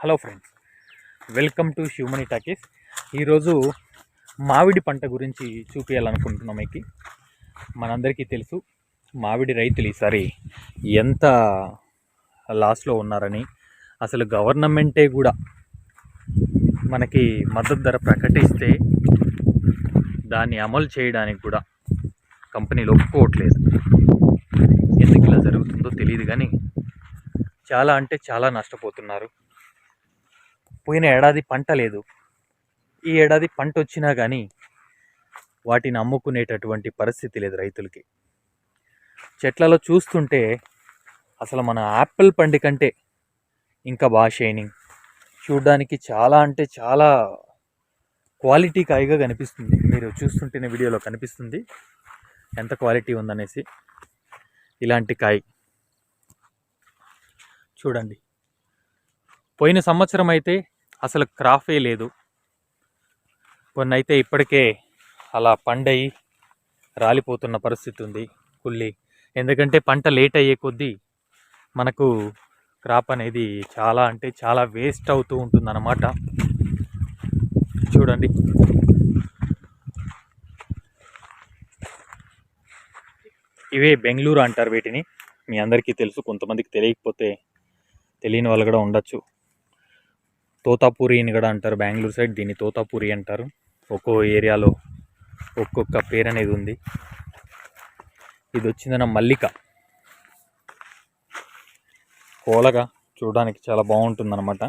Hello friends welcome to హ్యూమనీ talkies. ఈరోజు మామిడి పంట గురించి చూపించాలనుకుంటున్నాం మీకు. మనందరికీ తెలుసు మామిడి రైతులు ఈసారి ఎంత లాస్లో ఉన్నారని. అసలు గవర్నమెంటే కూడా మనకి మద్దతు ధర ప్రకటిస్తే దాన్ని అమలు చేయడానికి కూడా కంపెనీలు ఒప్పుకోవట్లేదు. ఎందుకు ఇలా జరుగుతుందో తెలియదు కానీ చాలా అంటే చాలా నష్టపోతున్నారు. పోయిన ఏడాది పంట లేదు. ఈ ఏడాది పంట వచ్చినా కానీ వాటిని అమ్ముకునేటటువంటి పరిస్థితి లేదు రైతులకి. చెట్లలో చూస్తుంటే అసలు మన యాపిల్ పండు కంటే ఇంకా బాగా షైనింగ్. చూడడానికి చాలా అంటే చాలా క్వాలిటీ కాయగా కనిపిస్తుంది. మీరు చూస్తుంటేనే వీడియోలో కనిపిస్తుంది. ఎంత క్వాలిటీ ఉందనేసి. ఇలాంటి కాయ. చూడండి. పోయిన సంవత్సరం అయితే అసలు క్రాఫే లేదు. కొన్ని అయితే ఇప్పటికే అలా పండయి రాలిపోతున్న పరిస్థితి ఉంది కుళ్ళి. ఎందుకంటే పంట లేట్ అయ్యే కొద్దీ మనకు క్రాప్ అనేది చాలా అంటే చాలా వేస్ట్ అవుతూ ఉంటుందన్నమాట. చూడండి. ఇవే బెంగళూరు అంటారు వీటిని. మీ అందరికీ తెలుసు కొంతమందికి తెలియకపోతే తెలియని వాళ్ళు కూడా ఉండొచ్చు. తోతాపూరి అని కూడా అంటారు. బెంగళూరు సైడ్ దీన్ని తోతాపూరి అంటారు. ఒక్కో ఏరియాలో ఒక్కొక్క పేరు అనేది ఉంది. ఇది వచ్చిందన్న మల్లిక. కోలగా చూడడానికి చాలా బాగుంటుందన్నమాట.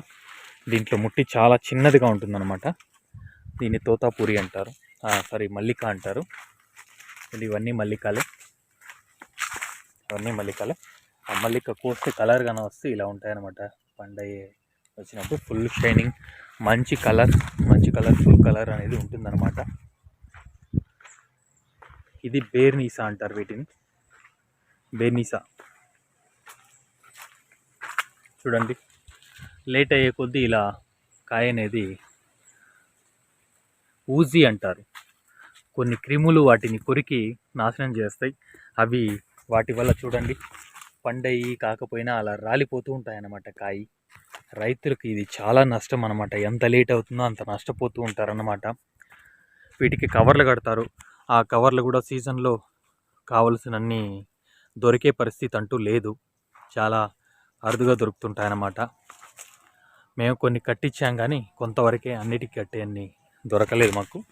దీంట్లో ముట్టి చాలా చిన్నదిగా ఉంటుందన్నమాట. దీన్ని తోతాపూరి అంటారు. సారీ మల్లిక అంటారు. ఇవన్నీ మల్లికాలే. ఇవన్నీ మల్లికాలే. ఆ మల్లిక కోస్తే కలర్ కానీ వస్తే ఇలా ఉంటాయన్నమాట. పండయ్యే వచ్చినప్పుడు ఫుల్ షైనింగ్ మంచి కలర్ మంచి కలర్ ఫుల్ కలర్ అనేది ఉంటుందన్నమాట. ఇది బేర్నీసా అంటారు వీటిని. బేర్నీసా. చూడండి లేట్ అయ్యే కొద్దీ ఇలా కాయ అనేది ఊజీ అంటారు. కొన్ని క్రిములు వాటిని కొరికి నాశనం చేస్తాయి. అవి వాటి వల్ల చూడండి పండయి కాకపోయినా అలా రాలిపోతూ ఉంటాయన్నమాట కాయి. రైతులకు ఇది చాలా నష్టం అనమాట ఎంత లేట్ అవుతుందో అంత నష్టపోతూ ఉంటారన్నమాట. వీటికి కవర్లు కడతారు. ఆ కవర్లు కూడా సీజన్లో కావలసినన్ని దొరికే పరిస్థితి అంటూ లేదు. చాలా అరుదుగా దొరుకుతుంటాయన్నమాట. మేము కొన్ని కట్టించాం కానీ కొంతవరకే అన్నిటికీ కట్టే అన్ని దొరకలేదు మాకు.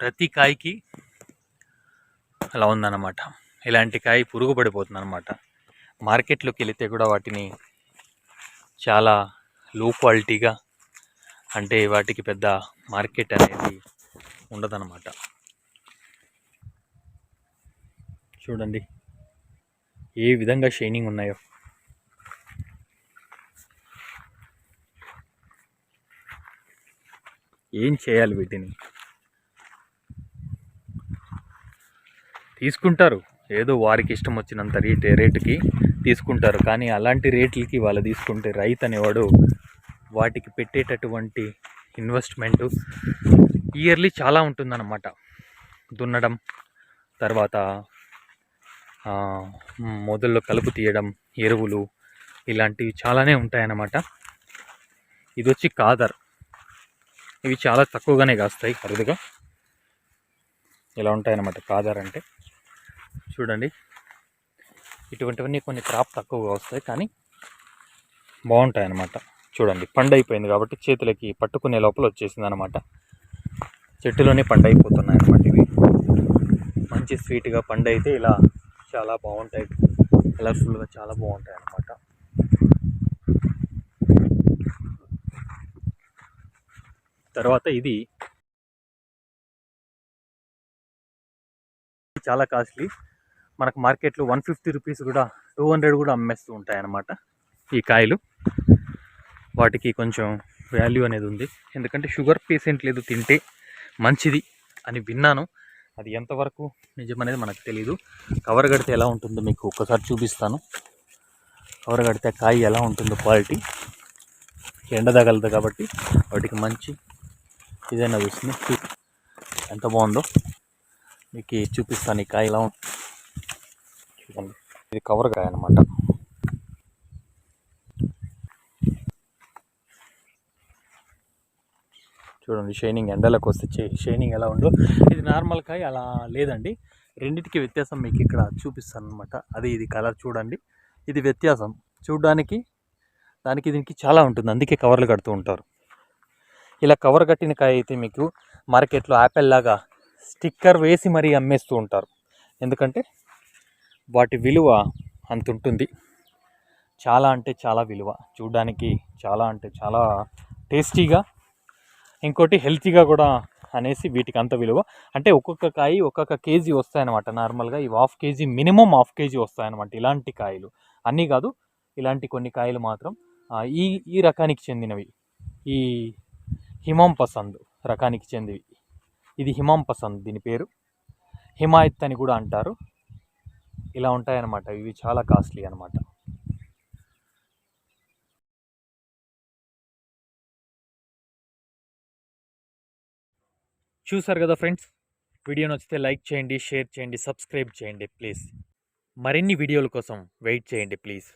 ప్రతి కాయకి అలా ఉందన్నమాట. ఇలాంటి కాయ పురుగు పడిపోతుంది అనమాట మార్కెట్లోకి వెళితే కూడా వాటిని చాలా లో క్వాలిటీగా అంటే వాటికి పెద్ద మార్కెట్ అనేది ఉండదన్నమాట. చూడండి. ఏ విధంగా షైనింగ్ ఉన్నాయో. ఏం చేయాలి వీటిని? తీసుకుంటారు. ఏదో వారికి ఇష్టం వచ్చినంత రేట్ రేటుకి తీసుకుంటారు. కానీ అలాంటి రేట్లకి వాళ్ళు తీసుకుంటే రైతు అనేవాడు వాటికి పెట్టేటటువంటి ఇన్వెస్ట్మెంట్ ఇయర్లీ చాలా ఉంటుందన్నమాట. దున్నడం తర్వాత మొదల్లో కలుపు తీయడం ఎరువులు ఇలాంటివి చాలానే ఉంటాయన్నమాట. ఇది వచ్చి కాదర్. ఇవి చాలా తక్కువగానే కాస్తాయి అరుదుగా. ఇలా ఉంటాయన్నమాట కాదర్ అంటే? చూడండి. ఇటువంటివన్నీ కొన్ని క్రాప్ తక్కువగా వస్తాయి కానీ బాగుంటాయి అన్నమాట చూడండి పండు అయిపోయింది కాబట్టి చేతులకి పట్టుకునే లోపల వచ్చేసింది అనమాట చెట్టులోనే పండు అయిపోతున్నాయి అనమాట ఇవి. మంచి స్వీట్గా పండు అయితే ఇలా చాలా బాగుంటాయి. కలర్ఫుల్గా చాలా బాగుంటాయి అన్నమాట తర్వాత ఇది చాలా కాస్ట్లీ మనకు మార్కెట్లో వన్ ఫిఫ్టీ రూపీస్ కూడా టూ హండ్రెడ్ కూడా అమ్మేస్తూ ఉంటాయి అన్నమాట ఈ కాయలు. వాటికి కొంచెం వాల్యూ అనేది ఉంది. ఎందుకంటే షుగర్ పేషెంట్ లేదు తింటే మంచిది అని విన్నాను. అది ఎంతవరకు నిజం అనేది మనకు తెలియదు కవర్ కడితే ఎలా ఉంటుందో మీకు ఒక్కసారి చూపిస్తాను. కవర్ కడితే కాయ ఎలా ఉంటుందో క్వాలిటీ ఎండ తగలదు కాబట్టి వాటికి మంచి ఇదైనా వస్తుంది ఎంత బాగుందో. మీకు చూపిస్తాను ఈ కాయ ఎలా ఉంటుంది ఇదిగోండి ఇది కవర్ కాయ అనమాట చూడండి షైనింగ్ ఎండలకు వస్తే షైనింగ్ ఎలా ఉందో. ఇది నార్మల్ కాయ అలా లేదండి. రెండింటికి వ్యత్యాసం మీకు ఇక్కడ చూపిస్తాను అనమాట అది ఇది కలర్ చూడండి. ఇది వ్యత్యాసం. చూడడానికి దానికి దీనికి చాలా ఉంటుంది. అందుకే కవర్లు కడుతూ ఉంటారు. ఇలా కవర్ కట్టిన కాయ అయితే మీకు మార్కెట్లో యాపిల్ లాగా స్టిక్కర్ వేసి మరీ అమ్మేస్తూ ఉంటారు. ఎందుకంటే వాటి విలువ అంత ఉంటుంది. చాలా అంటే చాలా విలువ. చూడడానికి చాలా అంటే చాలా టేస్టీగా ఇంకోటి హెల్తీగా కూడా అనేసి వీటికి అంత విలువ. అంటే ఒక్కొక్క కాయ ఒక్కొక్క కేజీ వస్తాయన్నమాట. నార్మల్గా ఇవి half KG minimum half KG వస్తాయన్నమాట ఇలాంటి కాయలు. అన్నీ కాదు ఇలాంటి కొన్ని కాయలు మాత్రం ఈ ఈ రకానికి చెందినవి. ఈ హిమాం పసంద్ రకానికి చెందివి. ఇది హిమాం పసంద్ దీని పేరు. హిమాయత్ అని కూడా అంటారు. ఇలా ఉంటాయన్నమాట. ఇవి చాలా కాస్ట్లీ అనమాట చూసారు కదా ఫ్రెండ్స్? వీడియో నచ్చితే లైక్ చేయండి షేర్ చేయండి సబ్స్క్రైబ్ చేయండి ప్లీజ్. మరిన్ని వీడియోల కోసం వెయిట్ చేయండి ప్లీజ్.